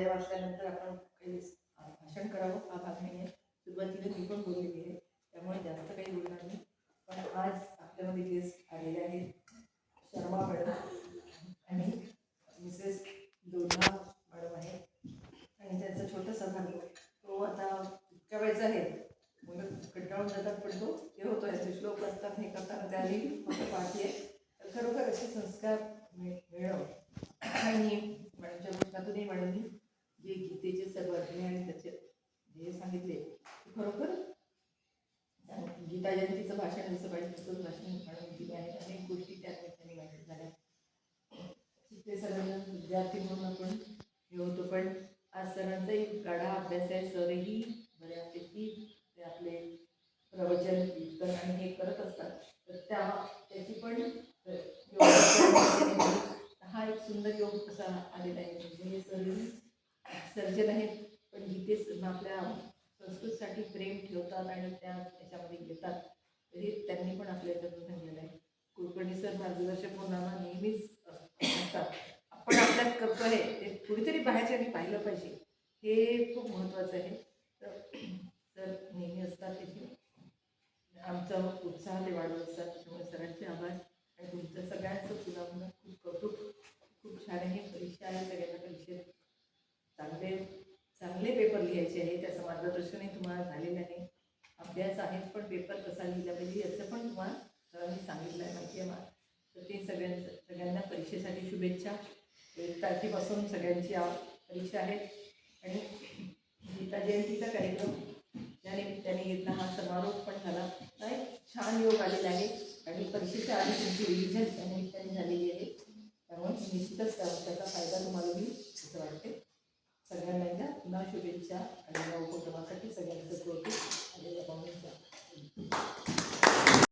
अध्याय वाचल्यानंतर आपण काही भाषण करावं हा भाग नाही आहे सुरुवातीला मी पण बोललेली आहे. त्यामुळे जास्त काही बोलणार नाही. पण आज आपल्यामध्ये गेस्ट आलेले आहेत. शर्मा मॅडम आणि मिसेस लोढा मॅडम आहे आणि त्यांचा छोटासा भाग तो आता इतक्या वेळचा आहे. मुलं कंटाळून जातात पण तो हे होतो याचे श्लोक असतात हे करताना त्याही फक्त पाठी आहे तर खरोखर असे संस्कार मिळ मिळव. आणि त्याचे जे सांगितले ते खरोखर गीता जयंतीचं भाषण जसं पाहिजे तसं भाषण मॅडम दिलं आहे. अनेक गोष्टी त्या ठिकाणी माहिती झाल्या. ते सगळ्यांना विद्यार्थी म्हणून आपण हे होतो. पण आज सरांचाही गाढा अभ्यास आहे. सरही बऱ्यापैकी ते आपले प्रवचन कीर्तन आणि हे करत असतात. तर त्या त्याची पण हा एक सुंदर योग असा आलेला आहे. म्हणजे हे सरही सर्जन आहेत. पण आपल्या संस्कृतसाठी प्रेम ठेवतात आणि त्या त्याच्यामध्ये घेतात तरी त्यांनी पण आपल्या याच्यातून सांगितलेलं आहे. कुलकर्णी सर मार्गदर्शक म्हणून आम्हाला नेहमीच असतात. आपण आपल्यात करतो आहे ते कुठेतरी बाहेरच्यानी पाहिलं पाहिजे. हे खूप महत्त्वाचं आहे. तर सर नेहमी असतात त्याची आमचा उत्साह ते वाढवत असतात. त्याच्यामुळे सरांचे आभार. आणि तुमचं सगळ्यांचं पुन्हा म्हणून खूप कौतुक. खूप छान आहे. परीक्षा आहे सगळ्यांना परीक्षेत चांगले चांगले पेपर लिहायचे आहे त्याचं मार्गदर्शनही तुम्हाला झालेलं आहे. अभ्यास आहे पण पेपर कसा लिहिला पाहिजे याचं पण तुम्हाला सरांनी सांगितलं आहे माहिती आहे मला. तर ते सगळ्यांचं सगळ्यांना परीक्षेसाठी शुभेच्छा. एक तारखेपासून सगळ्यांची परीक्षा आहे आणि गीता जयंतीचा कार्यक्रम या निमित्ताने घेतला हा समारोप पण झाला. हा एक छान योग आलेला आहे. आणि परीक्षेच्या आधी तुमची रिव्हिजन त्या निमित्ताने झालेली आहे. त्यामुळे निश्चितच त्याचा फायदा तुम्हाला होईल असं वाटते शुभेच्छा आणि नवकुटुंबासाठी सगळ्यांचं